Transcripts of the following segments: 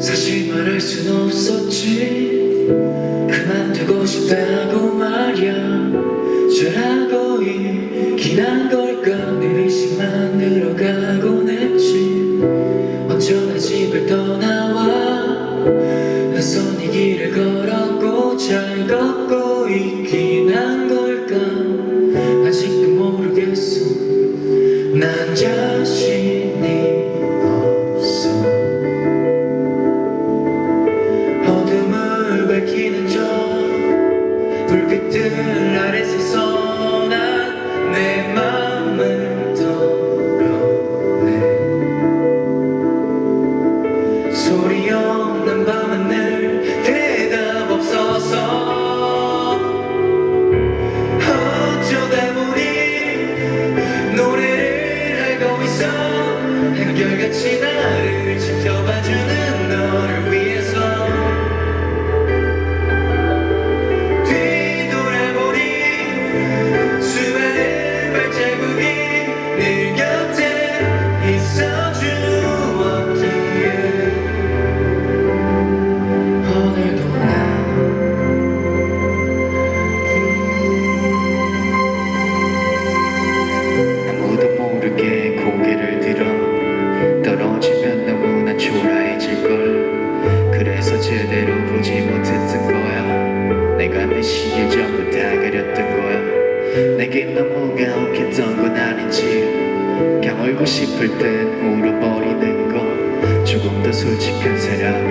사실 말할 순 없었지. 그만두고 싶다고 말야. 잘하고 있긴 걸 eyes 제대로 보지 못했던 거야. 내가 내 시에 전부 다 가렸던 거야. 내겐 너무 가혹했던 건 아닌지. 그냥 울고 싶을 땐 울어버리는 거. 조금 더 솔직한 사람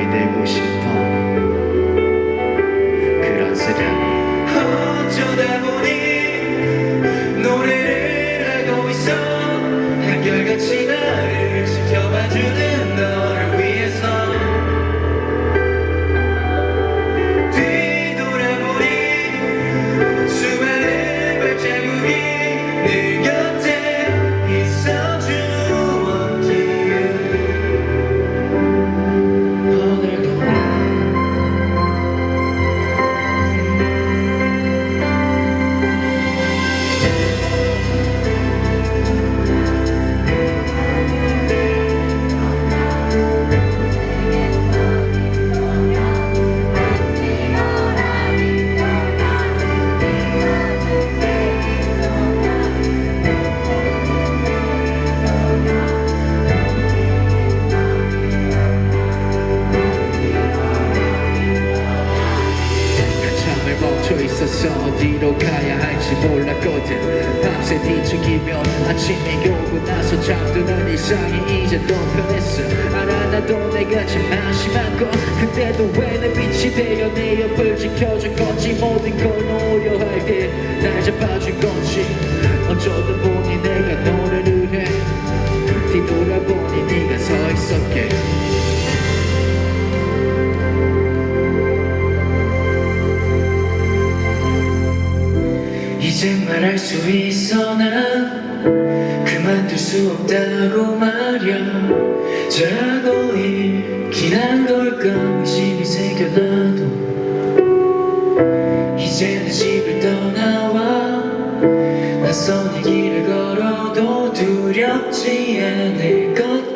있었어 어디로 가야 할지 몰랐거든. 밤새 뒤척이며 아침이 오고 나서 잠드는 일상이 이제 또 편했어. 알아 나도 내가 참 한심한 건 근데도 왜 내 빛이 되어 내 옆을 지켜준 건지 모든 걸 놓으려 할때날 잡아준 건 이젠 말할 수 있어 난 그만둘 수 없다고 말야. 잘하고 있긴 한 걸까 의심이 새겨나도 이제는 집을 떠나와. 낯선 이 길을 걸어도 두렵지 않을 것